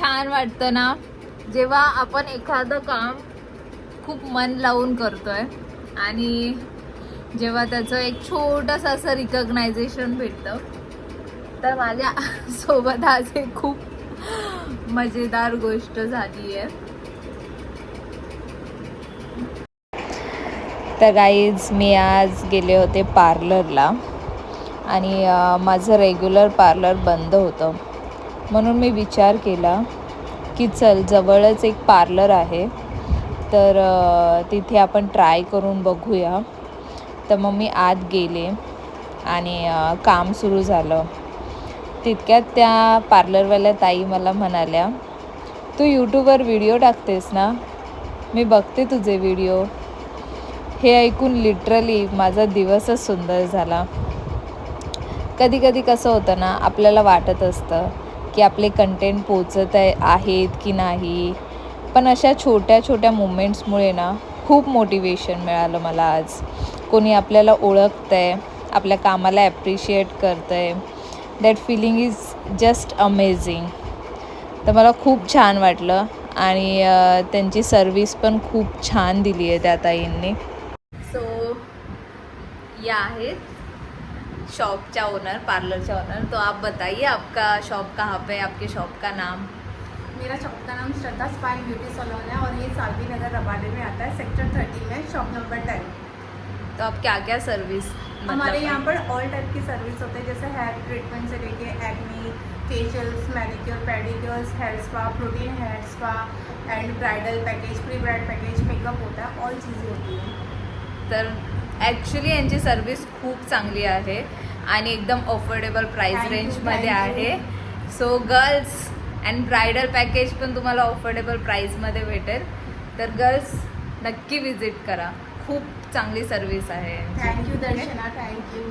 छान वाटतं ना? जेव्हा आपण एखादं काम खूप मन लावून करतोय आणि जेव्हा त्याचं एक छोटंसं असं रिकग्नायझेशन भेटतं तर माझ्या सोबत आज एक खूप मजेदार गोष्ट झाली आहे तर गाईज मी आज गेले होते पार्लरला आणि माझं रेग्युलर पार्लर बंद होतं. म्हणून मी विचार केला की चल जवळच एक पार्लर आहे. तर तिथे आपण ट्राय करून बघूया. तर मग मी आत गेले आणि काम सुरू झालं. तितक्यात त्या पार्लरवाल्या ताई मला म्हणाल्या तू यूट्यूबवर व्हिडिओ टाकतेस ना? मी बघते तुझे व्हिडिओ हे ऐकून लिटरली माझा दिवसच सुंदर झाला. कधी कधी कसं होतं ना आपल्याला वाटत असतं की आपले कंटेंट पोचत आहे आहेत की नाही. पण अशा छोट्या छोट्या मुमेंट्समुळे ना खूप मोटिवेशन मिळालं मला आज. कोणी आपल्याला ओळखतं आहे आपल्या कामाला ॲप्रिशिएट करतं आहे that feeling is just amazing तर मला खूप छान वाटलं आणि त्यांची सर्विस पण खूप छान दिली आहे त्या ताईंनी. सो या आहेत. शॉप का ओनर पार्लर का ओनर तो आप बताइए आपका शॉप कहाँ पे है आपके शॉप का नाम? मेरा शॉप का नाम श्रद्धा स्पाइन ब्यूटी सलोन है और ये सालवी नगर रबाडे में आता है सेक्टर थर्टी में शॉप नंबर टेन तो आप क्या क्या सर्विस हमारे यहाँ पर ऑल टाइप की सर्विस होते हैं जैसे हेयर ट्रीटमेंट से लेके acne facials manicure pedicures hair spa protein hair spa and bridal package pre bride package makeup होता है ऑल चीज़ें होती हैं। तर ॲक्च्युली यांची सर्विस खूप चांगली आहे आणि एकदम अफोर्डेबल प्राईस रेंजमध्ये. आहे. So girls and bridal package पण तुम्हाला अफोर्डेबल प्राईसमध्ये भेटेल. तर गर्ल्स नक्की विजिट करा. खूप चांगली सर्विस आहे यांची. Thank you Darshana. Thank you